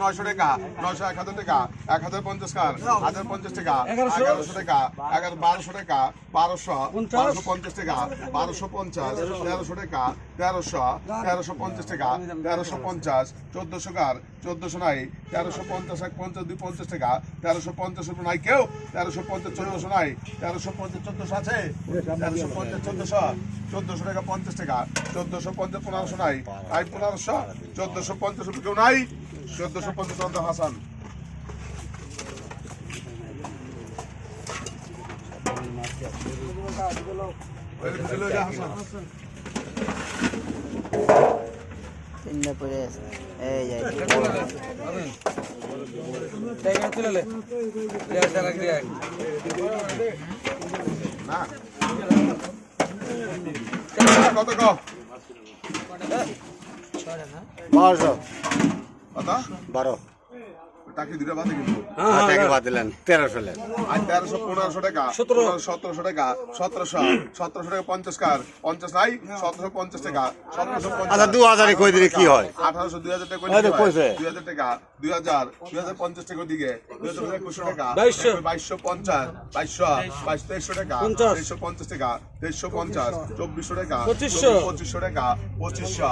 নয়শো টাকা নয়শো এক হাজার টাকা এক হাজার পঞ্চাশ কার? হাজার পঞ্চাশ টাকা এগারোশো? টাকা এগারো বারোশো টাকা বারোশো বারোশো পঞ্চাশ টাকা বারোশো পঞ্চাশ তেরোশো টাকা তেরোশো তেরোশো পঞ্চাশ টাকা তেরোশো পঞ্চাশ চোদ্দশো কার? চোদ্দশো নাই তেরোশো পঞ্চাশ এক পঞ্চাশ দুই পঞ্চাশ টাকা তেরোশো পঞ্চাশ নাই কেউ? তেরোশো পঞ্চাশ চোদ্দশো নাই তেরোশো পঞ্চাশ চোদ্দশো আছে? তেরোশো পঞ্চাশ চোদ্দশো চোদ্দশো টাকা পঞ্চাশ টাকা চোদ্দশো পঞ্চাশ পনেরোশো নাই নাই পনেরোশো চোদ্দশো পঞ্চাশ কেউ নাই? চোদ্দশো পঞ্চাশ অন্ত হাসান। তিনটা পড়ে আছে। এই যাই তুলে লে না। কত ক? বারোশো। কত বারো। টাকি দুটো বাদে কিন্তু। টাকা বাদ দিলেন তেরোশো লেন। আর তেরোশো পনেরোশো টাকা। সতেরোশো টাকা সতেরোশো সতেরোশো টাকা পঞ্চাশ কার? পঞ্চাশ নাই সতেরোশো পঞ্চাশ টাকা। সতেরোশো আচ্ছা দু হাজারে কই দিলে কি হয়? আঠারোশো দুই হাজার টাকা। দুই হাজার টাকা দুই হাজার দুই হাজার পঞ্চাশ টাকা দিকে দুই হাজার একুশশো টাকা। বাইশশো। পঞ্চাশ বাইশশো বাইশ তেইশশো টাকা। তেইশশো পঞ্চাশ টাকা তেইশশো পঞ্চাশ চব্বিশশো টাকা পঁচিশশো। পঁচিশশো টাকা পঁচিশশো।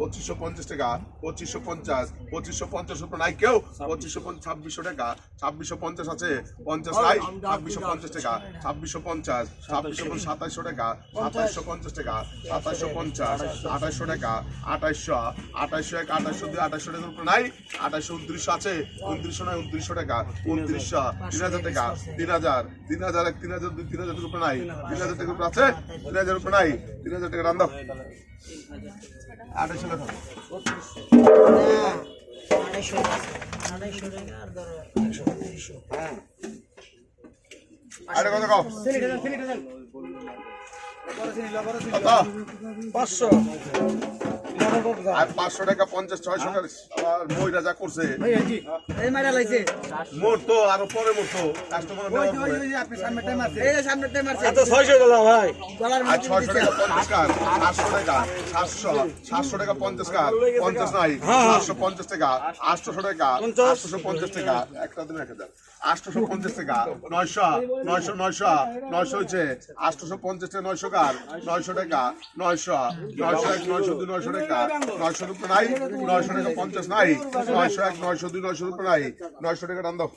পঁচিশশো পঞ্চাশ টাকা পঁচিশশো পঞ্চাশ পঁচিশশো পঞ্চাশ উপর নাই কেউ পঁচিশশো ছাব্বিশশো টাকা ছাব্বিশশো পঞ্চাশ আছে পঞ্চাশ নাই ছাব্বিশশো পঞ্চাশ টাকা ছাব্বিশশো পঞ্চাশ ছাব্বিশশো সাতাইশশো টাকা সাতাইশশো পঞ্চাশ টাকা সাতাইশশো পঞ্চাশ আঠাইশশো টাকা আঠাইশশো আঠাইশশো এক আঠাইশশো দুই আঠাইশশো টাকার উপর নাই আঠাইশশো উনত্রিশশো আছে উনত্রিশশো নয় উনত্রিশশো টাকা উনত্রিশশো তিন হাজার টাকা তিন হাজার তিন হাজার এক তিন হাজার দুই তিন হাজার উপর নাই তিন হাজার টাকার উপর আছে তিন হাজার উপর নাই তিন হাজার টাকা দাম আড়াইশো টাকা। আর কত কও কত পাঁচশো। আর পাঁচশো টাকা পঞ্চাশ ছয়শো টাকা আর মহিলা যা করছে এই মারা লাইছে মোর তো আরও পরে মোর তো। কাস্টমার এই যে সামনে তে মারছে এত ছয়শো দিলাম ভাই। গলার আর ছয়শো টাকা পঞ্চাশ কার? সাতশো টাকা সাতশো সাতশো টাকা পঞ্চাশ কার? পঞ্চাশ নাই সাতশো পঞ্চাশ টাকা আটশোশো টাকা আটশোশো পঞ্চাশ টাকা। একটা দিন এক হাজার আটশোশো পঞ্চাশ টাকা নয়শো নয়শো নয়শো নয়শো হচ্ছে আটশোশো পঞ্চাশ টাকা নয়শো কার? নয়শো টাকা নয়শো নয়শো এক নয়শো দুই নয়শো টাকা। নয়শো রুপে নাই, নয়শো টাকা পঞ্চাশ নাই, নয়শো এক, নয়শো দুই, নয়শো রুপে নাই, নয়শো টাকা টান দাও।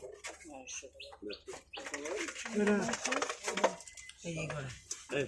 এই